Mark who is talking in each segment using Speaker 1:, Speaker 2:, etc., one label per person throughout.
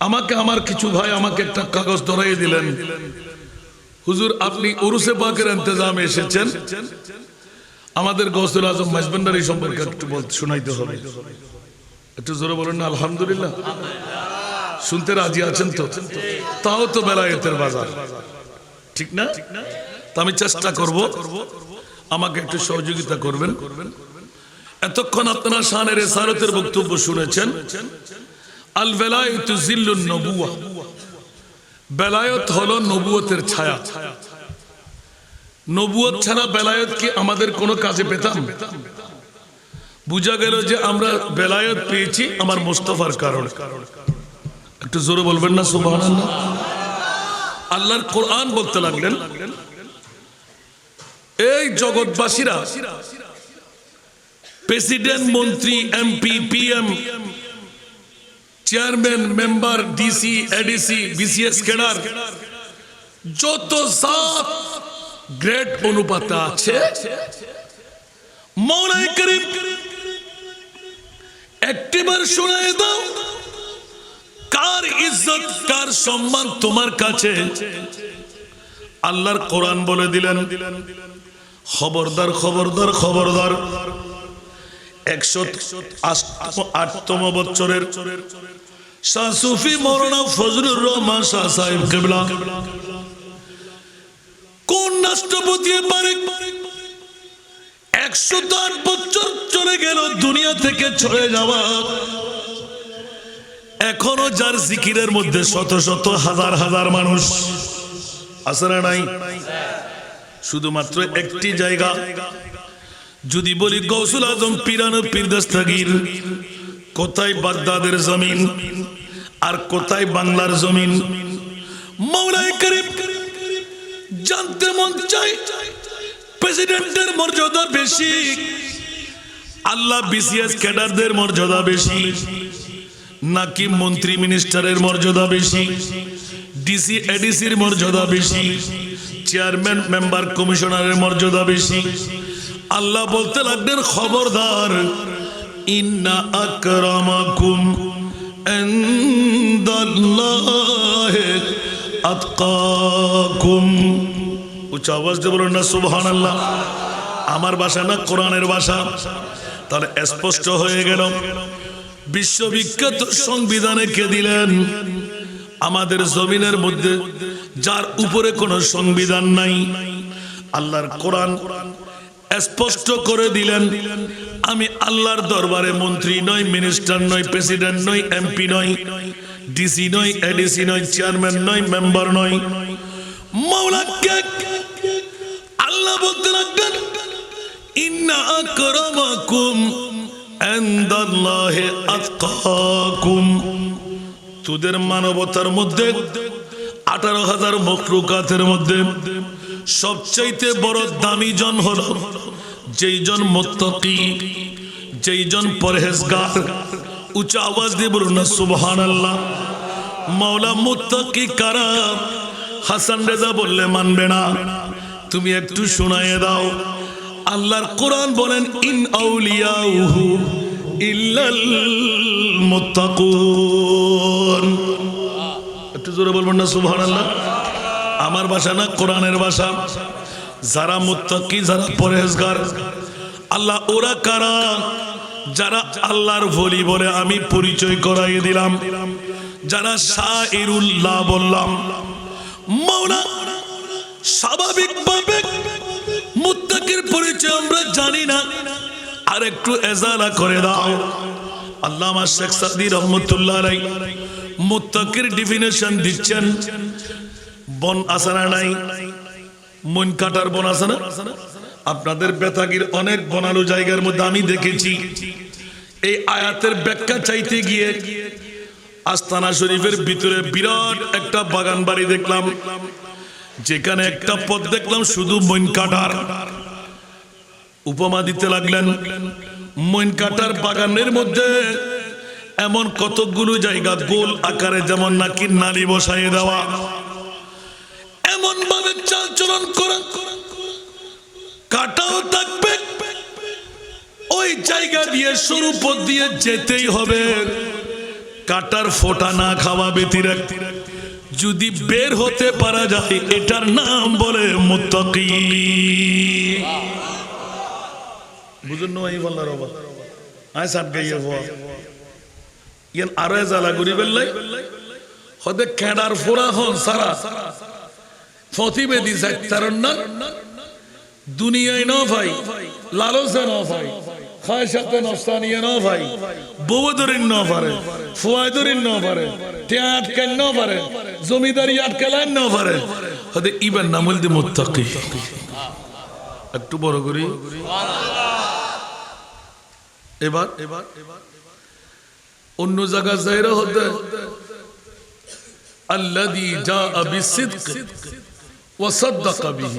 Speaker 1: আমাকে আমার কিছু ভাই আমাকে একটা কাগজ ধরাই দিলেন। হুজুর, আপনি উরুসে পাকের ইন্তজামে এসেছেন। আমাদের গৌসুল আজম মাইজবান্ডারি সম্পর্কে একটু বলতে শোনাইতে হবে। একটু জোরে বলেন না, আলহামদুলিল্লাহ। শুনতে রাজি আছেন তো? তাও তো বেলায়েতের বাজার। ঠিক না? তা আমি চেষ্টা করব। আমাকে একটু সহযোগিতা করবেন। এতক্ষণ আপনারা শানের এসারতের বক্তব্য শুনেছেন। আল বেলায়েতু নবুয়া। বেলায়েত হলো নবুয়তের ছায়া। নবুয়ত ছাড়া বেলায়েত কি আমাদের কোনো কাজে পেতাম? বুঝা গেল যে আমরা বেলায়েত পেয়েছি আমার মোস্তফার কারণে। একটু জোরে বলবেন না, সুবহানাল্লাহ? আল্লাহর কোরআন বলতে লাগলেন, এই জগৎবাসীরা, প্রেসিডেন্ট, মন্ত্রী, MP, PM chairman, member DC ADC BCS cadre যত সাত গ্রেড অনুপাত আছে মৌলাই করিম একটিবার শোনায় দাও, কার ইজ্জত, কার সম্মান তোমার কাছে? আল্লাহর কোরআন বলে দিলেন, খবরদার খবরদার খবরদার। কোন রাষ্ট্রপতি চলে গেল দুনিয়া থেকে চলে যাওয়া। এখনও যার জিকিরের মধ্যে শত শত হাজার হাজার মানুষ আছে না নাই? শুধুমাত্র একটি জায়গা। যদি বলি গৌসুল আজম পিরানো পীরদাস্তাগির কোথায় বাগদাদের জমিন আর কোথায় বাংলার জমিন? মৌলাই করিম, জানতে মন চাই প্রেসিডেন্টের মর্যাদা বেশি, আল্লাহ বিসিএস ক্যাডারদের মর্যাদা বেশি, নাকি মন্ত্রী মিনিস্টারের মর্যাদা বেশি, ডিসি, এডিসির মর্যাদা বেশি, চেয়ারম্যান, মেম্বার, কমিশনারের মর্যাদা বেশি আল্লাহ বলতে লাগলেন, খবরদার, ইন্না আকরামাকুম আতকাকুম। উচ্চ আওয়াজ দিয়ে বলুন না, সুবহানাল্লাহ, আমার ভাষা না কোরআনের ভাষা? তাহলে স্পষ্ট হয়ে গেল, বিশ্ববিখ্যাত সংবিধানে কে দিলেন? আমাদের জমিনের মধ্যে, যার উপরে কোনো সংবিধান নাই, আল্লাহর কোরআন স্পষ্ট করে দিলেন, আমি আল্লাহর দরবারে মন্ত্রী নয় মিনিস্টার নয় প্রেসিডেন্ট নয় এমপি নয় ডিসি নয় এডিসি নয় চেয়ারম্যান নয় মেম্বার নয় মাওলা কে? আল্লাহ বলতে লাগলেন, ইন্না আকরামাকুম ইনদাল্লাহি আতকাকুম। তোদের মানবতার মধ্যে, আঠারো হাজার মকরুকাতের মধ্যে সবচাইতে বড় দামি জন হল যেই জন মোত্তকি, যেই জন পরহেজগার। উঁচা আওয়াজ দিয়ে বলুন না সুবহান আল্লাহ মাওলা মুত্তাকি কারা? হাসান রেজা বললে মানবে না। তুমি একটু শোনায় দাও। আল্লাহর কোরআন বলেন, ইন আউলিয়াউহু ইল্লাল মুত্তাকুন। একটু জোরে বলবেন না, সুবহানাল্লাহ? আমার ভাষা না, কোরআনের ভাষা। যারা মুত্তাকি, যারা পরহেজগার, আল্লাহ ওরা কারা? যারা আল্লাহর ভলি বলে আমি পরিচয় করাই দিলাম। যারা শাইরুল্লাহ বললাম। মাওলা, স্বাভাবিকভাবে মুত্তাকির পরিচয় আমরা জানি না। আর একটু এজালা করে দাও। আল্লামা শেখ সাদি রহমতুল্লাহ রাই মুত্তাকির ডিফিনেশন দিচ্ছেন। বন আসানা নাই? মন কাটার বন আছে না? আপনাদের বেতাগির অনেক বনালো জায়গার মধ্যে আমি দেখেছি। এই আয়াতের ব্যাখ্যা চাইতে গিয়ে আস্তানা শরীফের ভিতরে বিরাট একটা বাগান বাড়ি দেখলাম। যেখানে একটা পথ দেখলাম শুধু মইন কাটার। উপমা দিতে লাগলেন মইন কাটার বাগানের মধ্যে এমন কতগুলো জায়গা গোল আকারে যেমন নাকি নালি বসাই দেওয়া। কাটাও থাকবে। ওই জায়গা দিয়ে সরু পথ দিয়ে যেতেই হবে। কাটার ফোটা না খাওয়া ব্যতিরে। যদি বের হতে পারা যায়, এটার নাম বলে ক্যাডার ফোরা হন সারা। ফতিবেদি তারণ না দুনিয়ায় ন ভাই, লালসে ন ভাই, খায়সাতে নস্তানিয়ে ন ভাই বউ ধরিন ন পারে পারে, টিয়া আটকেন ন পারে, জমিদারি আটকেলেন ন পারে। একটু বড় করি। এবার এবার এবার অন্য জায়গা যাইরা হতে, আল্লাযী জাআ বিসিদক ওয়া বিহি।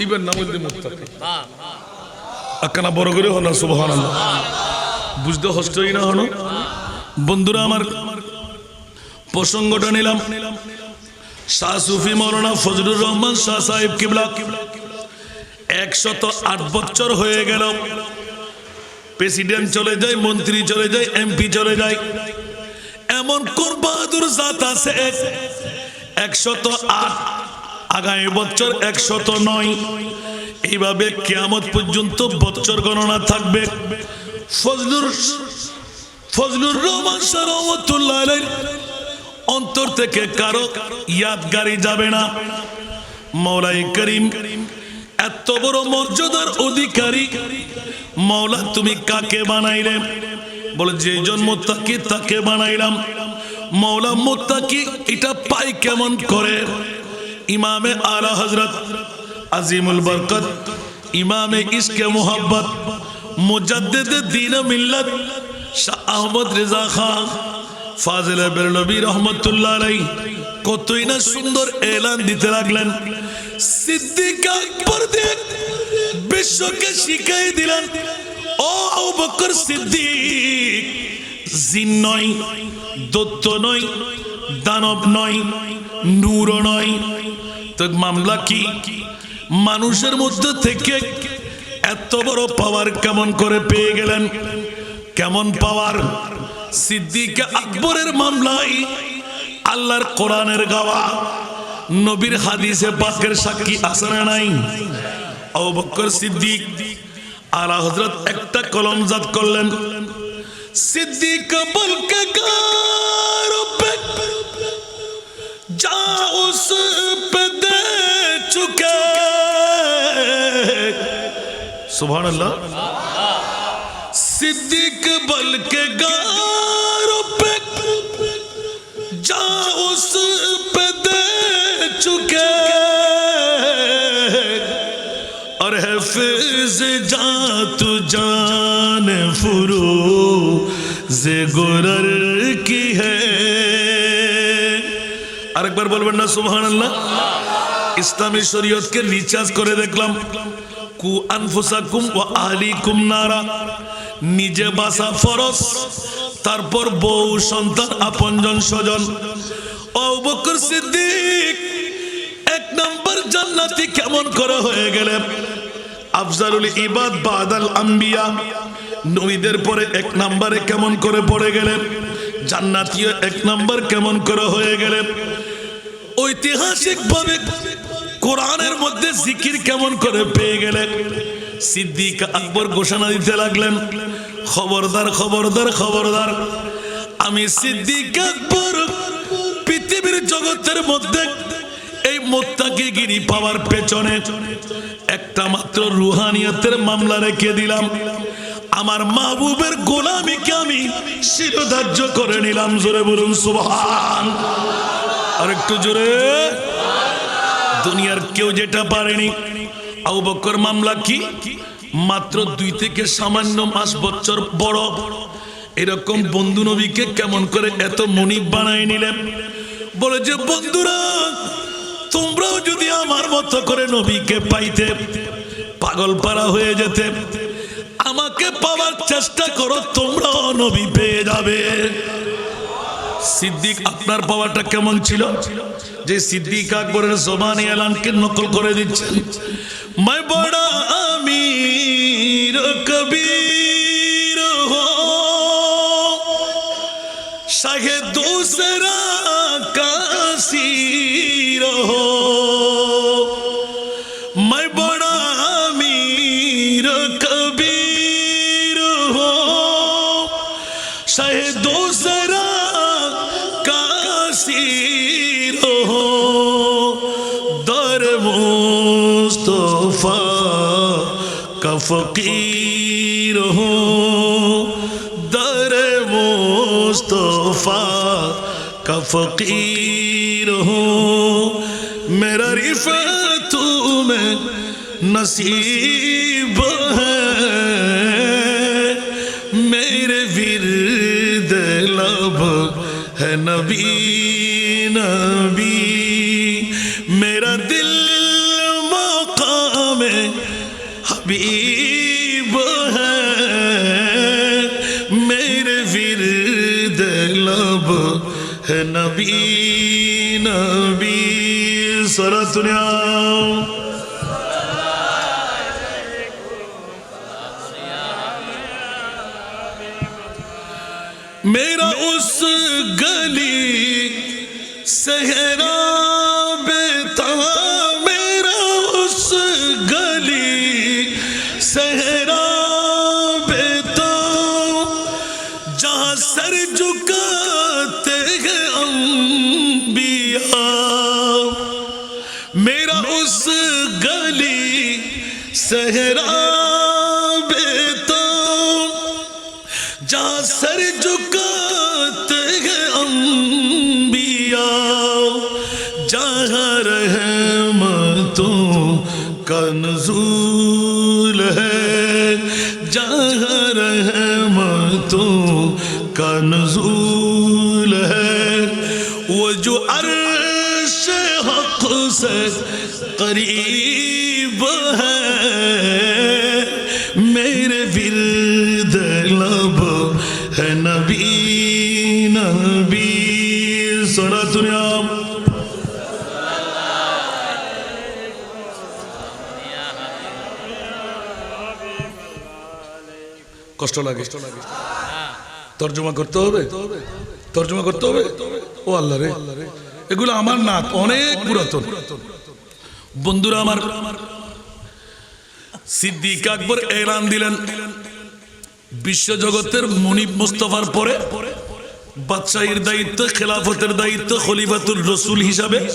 Speaker 1: ইবের নাম মুত্তাকি। আকানা বড় করে হলো, সুবহানাল্লাহ। বুঝতে হস্তই না হলো? বন্ধুরা, আমার প্রসঙ্গটা নিলাম। শাহ সুফি মৌলানা ফজলুর রহমান শাহ সাহেব কিবলা। একশত আট বছর হয়ে গেল। প্রেসিডেন্ট চলে যায়, মন্ত্রী চলে যায়, এমপি চলে যায়। এমন কোন বাহাদুর জাত আছে? একশত আট আগামী বছর একশত নয়। এইভাবে কেয়ামত পর্যন্ত বছর গণনা থাকবে। ফজলুর রহমান অন্তর থেকে কারও ইয়াদগারি যাবে না। মৌলাই করিম, এত বড় মর্যাদার অধিকারী মৌলা তুমি কাকে বানাইলে? বলে, যে জন মোত্তাকি তাকে বানাইলাম। মৌলা মোত্তাকি, এটা পাই কেমন করে? ইমামে আলা হজরত আজিমুল বরকত, ইমামে ইসকে মোহাব্বত, মুজাদ্দিদ দিন মিল্লত, শাহ আহমদ রেজা খান, ফাজিল বেরলবী রহমতুল্লাহ আলাই কতই না সুন্দর এলান দিতে লাগলেন। সিদ্দিক দেখ বিশ্বকে শিখাই দিলেন, ও আবু বকর সিদ্দিক, জিন নয় দত্ত নয় দানব নয়, নূর নয়। তো মামলা কি? মানুষের মধ্যে থেকে এত বড় পাওয়ার কেমন করে পেয়ে গেলেন? কেমন পাওয়ার সিদ্দিক আকবরের মামলায় আল্লাহর কোরআনের গাওয়া, নবীর হাদিসে পাকের সাক্ষী না নাই? আবু বকর সিদ্দিক, আলা হযরত একটা কলম জাত করলেন। সিদ্দিক বলকে গার सुभान अल्लाह सिद्दीक बल के गारों पे जा उस पे दे चुके और है फिज जा तू जान फुरू जे गोरर की है আরেকবার বলবেন না সুবহান আল্লাহ ইসলামী শরীয়তকে রিচার্জ করে দেখলাম কু আনফুসাকুম ওয়া আহলিকুম নারা। নিজে বাসা ফরজ, তারপর বউ, সন্তান, আপনজন, স্বজন। ও সিদ্দিক, এক নম্বর জান্নাতি কেমন করে হয়ে গেলে আফজালুল ইবাদ বাদাল আম্বিয়া, নবীদের পরে এক নম্বরে কেমন করে পড়ে গেলেন? জান্নাতীয় এক নম্বর কেমন করে হয়ে গেলেন? ঐতিহাসিক ভাবে কোরআনের মধ্যে জিকির কেমন করে পেয়ে গেলেন? সিদ্দিক আকবর ঘোষণা দিতে লাগলেন, খবরদার খবরদার খবরদার, আমি সিদ্দিক আকবর। পৃথিবীর জগতের মধ্যে এই মোত্তাকি গিরি পাওয়ার পেছনে একটা মাত্র রুহানিয়াতের মামলা রেখে দিলাম। আমার মাহবুবের গোলামিকে আমি শিরোধার্য করে নিলাম। জোরে বলুন, সুবহান। আর একটু জোরে। দুনিয়ার কেউ যেটা পারেনি। আবু বকর মামলা কি? মাত্র দুই থেকে সামান্য মাস বছর বড়। এরকম বন্ধু নবীকে কেমন করে এত মনিব বানায় নিলেন বলে যে, বন্ধুরা, তোমরাও যদি আমার মতো করে নবীকে পাইতে, পাগল পারা হয়ে যেতে, আমাকে পাওয়ার চেষ্টা করো, তোমরাও নবী পেয়ে যাবে। সিদ্দিক আপনার পাওয়াটা কেমন ছিল? যে সিদ্দিক আকবরের জবানি এলানকে নকল করে দিচ্ছেন মাই আমি কবির সাহে দোসরা কাশি রহ فقیر ہوں در مصطفیٰ کا فقیر ہوں میرا رفعت میں نصیب ہے میرے ورد لب ہے نبی نبی میرا دل مقام حبیب نبی نبی سر سنیا میرا اس گلی صحرا کا نزول ہے۔ جہاں رحمتوں کا نزول কষ্ট লাগে। তর্জমা করতে হবে? তর্জমা করতে হবে? ও আল্লাহ রে। এগুলো আমার না অনেক পুরাতন। বন্ধুরা আমার, সিদ্দিক আকবর এলান দিলেন বিশ্বজগতের মনিব মুস্তফার পরে, বাদশাহীর দায়িত্ব, খেলাফতের দায়িত্ব খলিফাতুল রসুল হিসাবে।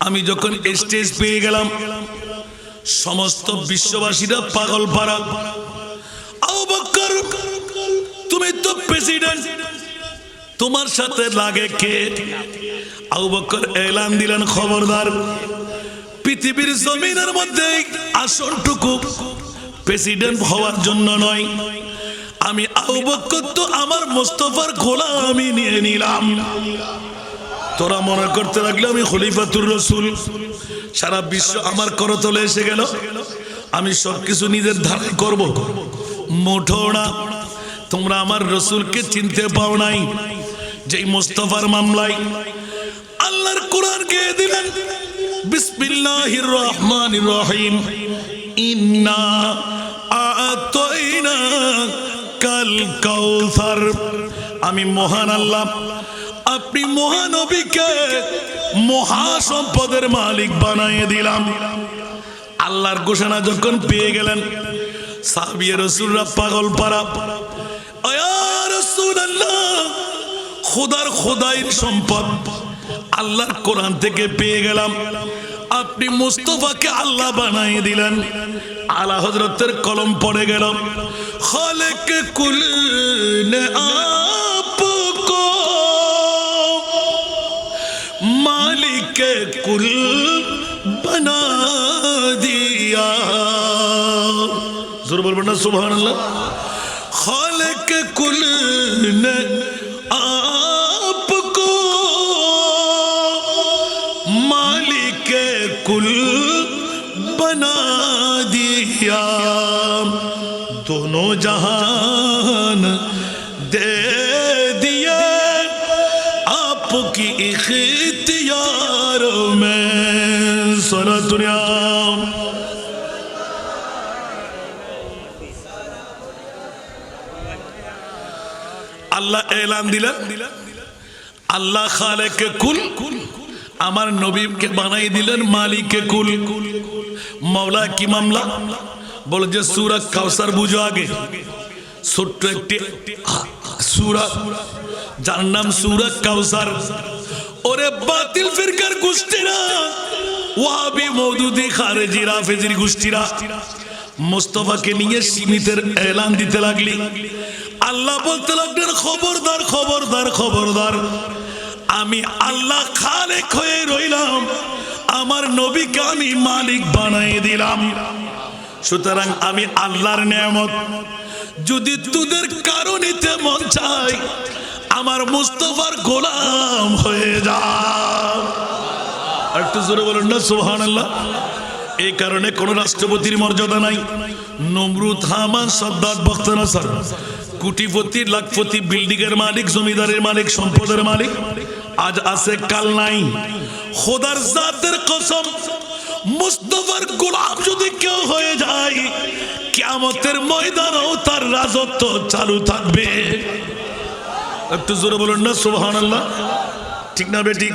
Speaker 1: আমি যখন স্টেজ পেয়ে গেলাম, সমস্ত বিশ্ববাসীরা পাগল পাড়া তুমি তো প্রেসিডেন্ট তোমার সাথে লাগে কে? আবু বকর এলান দিলেন খবরদার। পৃথিবীর জমিনের মধ্যে আসনটুকু প্রেসিডেন্ট হওয়ার জন্য নয়। আমি আবু তো আমার মোস্তফার খোলা আমি নিয়ে নিলাম। তোরা মনে করতে লাগলে আমি খলিফাতুর রসুল। সারা বিশ্ব আমার করতলে এসে গেল। আমি সবকিছু নিজের ধারায় করব। মুঠো না তোমরা আমার রসুলকে চিনতে পাও নাই যেই মোস্তফার মামলায় আল্লাহর কোরআন কে দিলেন। বিসমিল্লাহির রহমানির রহিম। ইন্না আতাইনা কাল কাউসার। আমি মহান আল্লাহ, আপনি মহানবীকে মহাসম্পদের মালিক বানিয়ে দিলাম। আল্লাহর ঘোষণা যখন পেয়ে গেলেন পাগল পারা। খোদার সম্পদ। আল্লাহর কোরআন থেকে পেয়ে গেলাম। আপনি মুস্তফাকে আল্লাহ বানাই দিলেন। আলা হজরতের কলম পড়ে গেল খালেক কুল কুল بولو بڑھنا سبحان اللہ۔ خالق کل نے آپ کو مالک کل بنا دیا۔ دونوں جہان دے دیا۔ آپ کی اختیار میں سنا دنیا۔ আল্লাহ এলান দিলেন, আল্লাহ খালেকে কুল, আমার নবীকে বানাই দিলেন মালিককে কুল। মাওলা কি মামলা? বলে যে সুরা কাউসার বুঝো আগে। ছোট্ট একটি সুরা, যার নাম সুরা কাউসার ওরে বাতিল ফিরকার গোষ্ঠীরা, ওয়াহাবি মৌদুদি খারেজি রাফেজির গোষ্ঠীরা, মোস্তফাকে নিয়ে সীমিতের এলান দিতে লাগলি। আল্লাহ বলতে লাগলেন, খবরদার খবরদার খবরদার। আমি আল্লাহ খালেক হয়ে রইলাম। আমার নবীকে আমি মালিক বানাই দিলাম। সুতরাং আমি আল্লাহর নিয়ামত। যদি তোদের কারও নিতে মন চাই আমার মুস্তফার গোলাম হয়ে যা। একটু জোরে বলুন না সুহান আল্লাহ এই কারণে কোন রাষ্ট্রপতির মর্যাদা নাই। নমরুদ হামান সর্দার বক্তানা স্যার। কুটিপতি, লাখপতি বিল্ডিং এর মালিক, জমিদারের মালিক, সম্পদের মালিক। আজ আছে, কাল নাই। খোদার জাতের কসম, মুস্তফার গোলাম যদি কেউ হয়ে যায়, কিয়ামতের ময়দানেও তার রাজত্ব চালু থাকবে। একটু জোরে বলুন না সুবহান ঠিক না বেটি?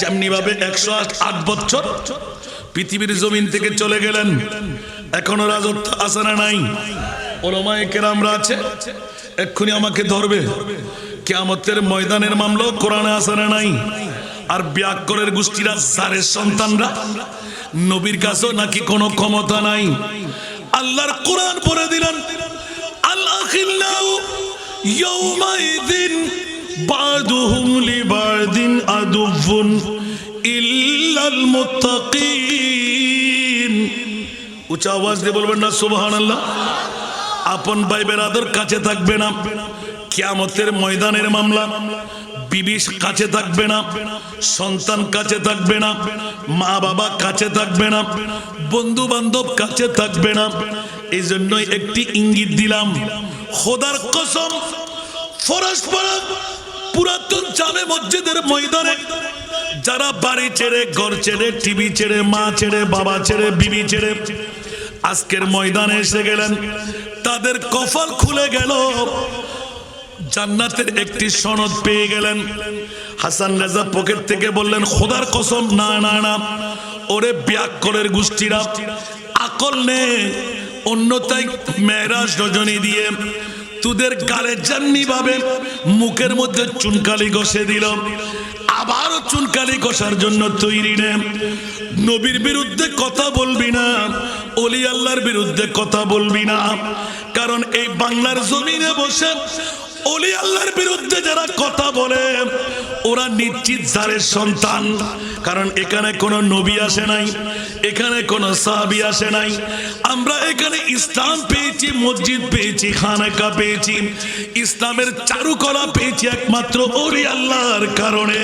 Speaker 1: যেমনি ভাবে একশো আট বছর পৃথিবীর জমিন থেকে চলে গেলেন, এখনও রাজত্ব আছে না নাই? ওলমায় কেরামরা আছে এক্ষুনি আমাকে ধরবে কেয়ামতের ময়দানের মামলা কোরআনে আছে না নাই আর ব্যাকরের গোষ্ঠীরা সারের সন্তানরা নবীর কাছেও নাকি কোনো ক্ষমতা নাই আল্লাহর কোরআন পড়ে দিলেন আল্লাহ يومئذ بعضهم لبعض عدو إلا المتقين উঁচা আওয়াজ দিয়ে বলবেন না সুবহান আল্লাহ আপন ভাই বেরাদর কাছে থাকবে না। কিয়ামতের ময়দানের মামলা বিবি কাছে থাকবে না, সন্তান কাছে থাকবে না মা বাবা কাছে থাকবে না বন্ধু বান্ধব কাছে থাকবে না। এই জন্যই একটি ইঙ্গিত দিলাম, খোদার কসম ফরাসপাড়া পুরাতন জামে মসজিদের ময়দানে যারা বাড়ি ছেড়ে, ঘর ছেড়ে, টিভি ছেড়ে, মা ছেড়ে, বাবা ছেড়ে, বিবি ছেড়ে, আজকের ময়দানে এসে গেলেন। তাদের কফল খুলে গেল। জান্নাতের একটি সনদ পেয়ে গেলেন। হাসান রাজা পকেট থেকে বললেন, খোদার কসম, না না না। ওরে ব্যাকরের গোষ্ঠীরা, আকল নে। অন্যতাই মেয়েরাজ রজনী দিয়ে তোদের গালে জান্নি ভাবে মুখের মধ্যে চুনকালি ঘষে দিল। আবারও চুনকালি কষার জন্য তৈরি নে নবীর বিরুদ্ধে কথা বলবি না, অলি আল্লাহর বিরুদ্ধে কথা বলবি না। কারণ এই বাংলার জমিনে বসে অলি আল্লাহর বিরুদ্ধে যারা কথা বলে, ওরা নিশ্চিত জারের সন্তান। কারণ এখানে কোনো নবী আসে নাই, এখানে কোনো সাহাবি আসে নাই। আমরা এখানে ইসলাম পেয়েছি, মসজিদ পেয়েছি, খানাকা পেয়েছি। ইসলামের চারুকলা পেয়েছি একমাত্র অলি আল্লাহর কারণে।